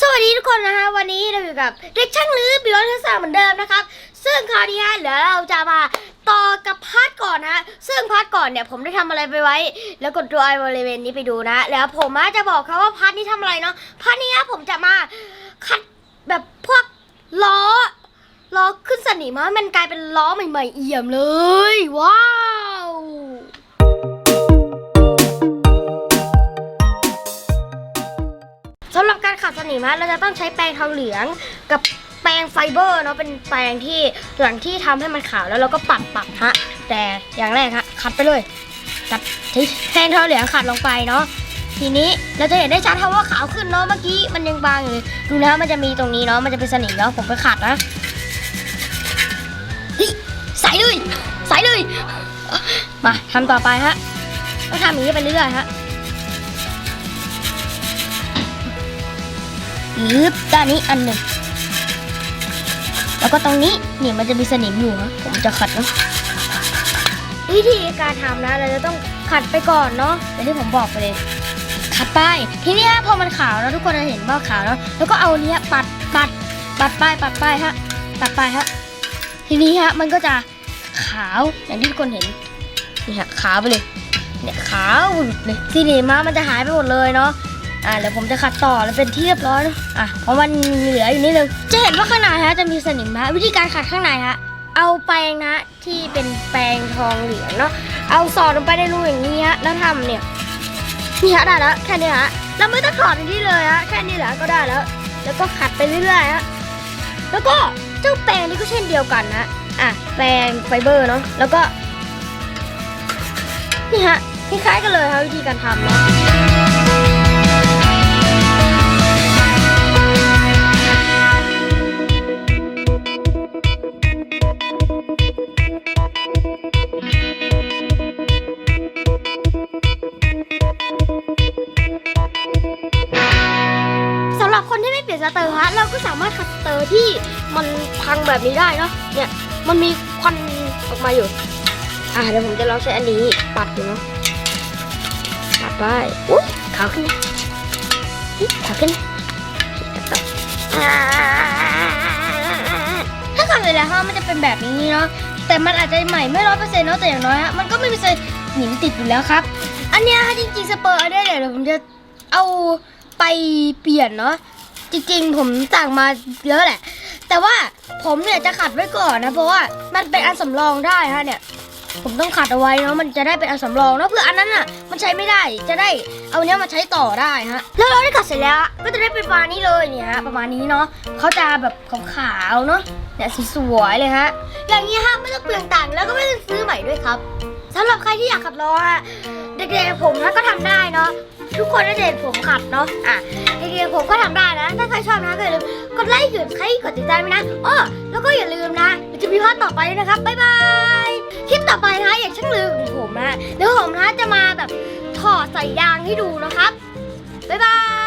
สวัสดีทุกคนนะฮะวันนี้เราอยู่กับเด็กช่างลือบิวต์ทัศน์เหมือนเดิมนะครับ ซึ่งคราวนี้ฮะเดี๋ยวเราจะมาต่อกับพาร์ทก่อนนะฮะซึ่งพาร์ทก่อนเนี่ยผมได้ทำอะไรไปไว้ แล้วกดตัวไอบริเวณนี้ไปดูนะ แล้วผมะจะบอกครับว่าพาร์ทนี้ทำอะไรเนาะพาร์ทนี้ผมจะมาคัดแบบพวกล้อล้อขึ้นสนิมให้มันกลายเป็นล้อใหม่ ๆ เอี่ยมเลยว้าว สำหรับการขัดสนิมฮะเราจะต้องใช้แปรงทองเหลืองกับแปรงไฟเบอร์เนาะเป็นแปรงที่หลังที่ทำให้มันขาวแล้วเราก็ปัดปัดฮะแต่อย่างแรกฮะขัดไปเลยจับที่แปรงทองเหลืองขัดลงไปเนาะทีนี้เราจะเห็นได้ชัดครับว่าขาวขึ้นเนาะเมื่อกี้มันยังบางอยู่เลยดูนะมันจะมีตรงนี้เนาะมันจะเป็นสนิมเนาะผมไปขัดนะใส่เลยใส่เลยมาทำต่อไปฮะต้องทำอย่างนี้ไปเรื่อยฮะ ยืบด้านนี้อันหนึ่ง แล้วก็ตรงนี้นี่มันจะมีสนิมอยู่นะผมจะขัดนะวิธีการทำนะ เราจะต้องขัดไปก่อนเนาะอย่างที่ผมบอกไปเลย ขัดไปทีนี้ฮะพอมันขาวแล้วทุกคนจะเห็นว่าขาวแล้วแล้วก็เอาเนี้ยปัดปัดปัดป้ายปัดป้ายฮะปัดป้ายฮะทีนี้ฮะมันก็จะขาวอย่างที่ทุกคนเห็นนี่ฮะขาวไปเลยเนี่ยขาวหมดเลยทีนี้มามันจะหายไปหมดเลยเนาะ อ่าเดี๋ยวผมจะขัดต่อแล้วเป็นที่เรียบร้อยนะอะเพราะมันเหลืออยู่นิดนึงจะเห็นว่าข้างในฮะจะมีสนิมฮะวิธีการขัดข้างในฮะเอาแปรงนะที่เป็นแปรงทองเหลืองเนาะเอาสอดลงไปในรูอย่างนี้ฮะแล้วทำเนี่ยนี่ฮะได้แล้วแค่นี้ฮะเราไม่ต้องถอดนที่เลยฮะแค่นี้แหละก็ได้แล้ว แล้วก็ขัดไปเรื่อยๆฮะแล้วก็เจ้าแปรงนี่ก็เช่นเดียวกันนะอะแปรงไฟเบอร์เนาะแล้วก็นี่ฮะคล้ายๆกันเลยครับวิธีการทำเนาะ เปลี่ยนสเตอร์ฮะเราก็สามารถขัดสเตอร์ที่มันพังแบบนี้ได้เนาะเนี่ยมันมีควันออกมาอยู่ อ่าเดี๋ยวผมจะลองใช้อันนี้ปัดดูเนาะปัดไปอุ้ยขาวขึ้นขาวขึ้นถ้าขัดเสร็จแล้วฮะมันจะเป็นแบบนี้เนาะแต่มันอาจจะใหม่ไม่ร้อยเปอร์เซ็นต์เนาะแต่อย่างน้อยฮะมันก็ไม่มีสนิมติดอยู่แล้วครับ อันเนี้ยฮะจริงๆสเปอร์อันเนี้ยเดี๋ยวผมจะเอาไปเปลี่ยนเนาะ จริงๆ ผมสั่งมาเยอะแหละ แต่ว่าผมเนี่ยจะขัดไว้ก่อนนะ เพราะว่ามันเป็นอันสำรองได้ฮะเนี่ย ผมต้องขัดเอาไว้เนาะมันจะได้เป็นอันสำรองเนาะเพื่ออันนั้นอะมันใช้ไม่ได้จะได้เอาเนี้ยมาใช้ต่อได้ฮะแล้วเราได้ขัดเสร็จแล้วก็จะได้เป็นประมาณนี้เลยเนี่ยฮะประมาณนี้เนาะเขาจะแบบขาวๆเนาะเนี่ยสีสวยเลยฮะอย่างนี้ฮะไม่ต้องเปลืองตังค์แล้วก็ไม่ต้องซื้อใหม่ด้วยครับสำหรับใครที่อยากขัดล้อฮะเด็กๆผมนะก็ทำได้เนาะทุกคนน่าจะเห็นผมขัดเนาะอะ ผมก็ทำได้นะ ถ้าใครชอบนะก็อย่าลืมกดไลค์กดใครกดติดตามนะอ้อแล้วก็อย่าลืมนะเดี๋ยวจะมีพาร์ทต่อไปด้วยนะครับบ๊ายบายคลิปต่อไปนะอย่าช่างลืมของผมนะเดี๋ยวผมนะจะมาแบบถอดใส่ยางให้ดูนะครับบ๊ายบาย